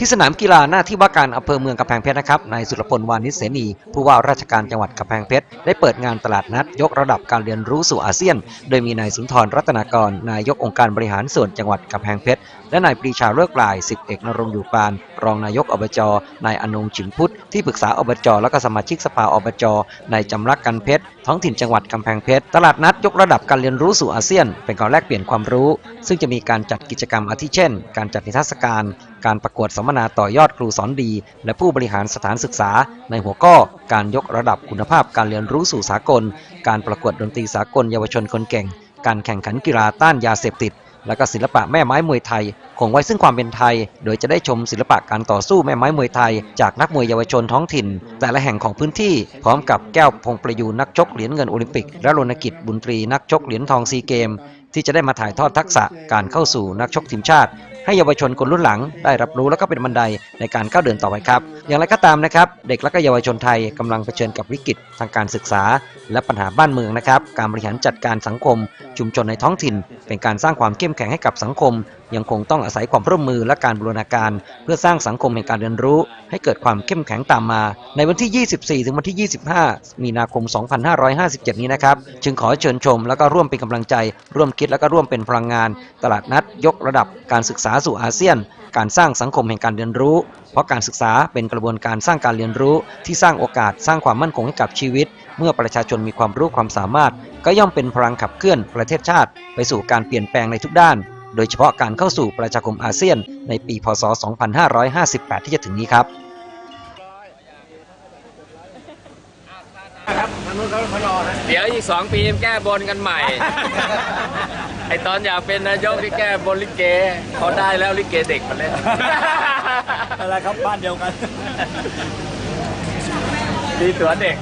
ที่สนามกีฬาหน้าที่ว่าการอำเภอเมืองกำแพงเพชรนะครับนายสุรพลวานิชเสนี ผู้ว่าราชการจังหวัดกำแพงเพชรได้เปิดงานตลาดนัด ยกระดับการเรียนรู้สู่อาเซียน โดยมีนายสุนทรรัตนากร นายกองค์การบริหารส่วนจังหวัดกำแพงเพชรและนายปรีชาเลิกลายสิบเอกนรงอยู่ปาน รองนายกอบจนายอนงฉิมพุทธที่ปรึกษาอบจและก็สมาชิกสภาอบจนายจำรักกันเพชรท้องถิ่นจังหวัดกำแพงเพชรตลาดนัดยกระดับการเรียนรู้สู่อาเซียน เป็นการแลกเปลี่ยนความรู้ ซึ่งจะมีการจัดกิจกรรมอาทิเช่น การจัดนิทรรศการการประกวดสัมมนาต่อยอดครูสอนดี และผู้บริหารสถานศึกษา ในหัวข้อการยกระดับคุณภาพการเรียนรู้สู่สากล การประกวดดนตรีสากลเยาวชนคนเก่ง การแข่งขันกีฬาต้านยาเสพติด และก็ศิลปะแม่ไม้มวยไทย คงไว้ซึ่งความเป็นไทย โดยจะได้ชมศิลปะการต่อสู้แม่ไม้มวยไทย จากนักมวยเยาวชนท้องถิ่น แต่ละแห่งของพื้นที่พร้อมกับแก้วพงประยูนนักชกเหรียญเงินโอลิมปิก และรณกิจบุญตรีนักชกเหรียญทองซีเกมที่จะได้มาถ่ายทอดทักษะการเข้าสู่นักชกทีมชาติ ให้เยาวชนคนรุ่นหลังได้รับรู้และก็เป็นบันไดในการก้าวเดินต่อไปครับ อย่างไรก็ตามนะครับ เด็กและก็เยาวชนไทยกำลังเผชิญกับวิกฤตทางการศึกษา และปัญหาบ้านเมืองนะครับ การบริหารจัดการสังคม ชุมชนในท้องถิ่น เป็นการสร้างความเข้มแข็งให้กับสังคม ยังคงต้องอาศัยความร่วมมือและการบูรณาการ เพื่อสร้างสังคมแห่งการเรียนรู้ ให้เกิดความเข้มแข็งตามมา ในวันที่ 24 ถึงวันที่ 25 มีนาคม 2557 นี้นะครับ จึงขอเชิญชม แล้วก็ร่วมเป็นกำลังใจ ร่วมคิดแล้วก็ร่วมเป็นพลังงาน ตลาดนัดยกระดับการศึกษาสู่อาเซียน การสร้างสังคมแห่งการเรียนรู้ เพราะการศึกษาเป็นกระบวนการสร้างการเรียนรู้ที่สร้างโอกาสสร้างความมั่นคงให้กับชีวิต เมื่อประชาชนมีความรู้ความสามารถ ก็ย่อมเป็นพลังขับเคลื่อนประเทศชาติ ไปสู่การเปลี่ยนแปลงในทุกด้าน โดยเฉพาะการเข้าสู่ประชาคมอาเซียน ในปีพศ 2558 ที่จะถึงนี้ครับเดี๋ยวอีกสองปีแก้บนกันใหม่ ไอตอนอยากเป็นนายกที่แก้บนลิเกเขาได้แล้วลิเกเด็กมาเล่น อะไรครับบ้านเดียวกัน ดีตัวเด็ก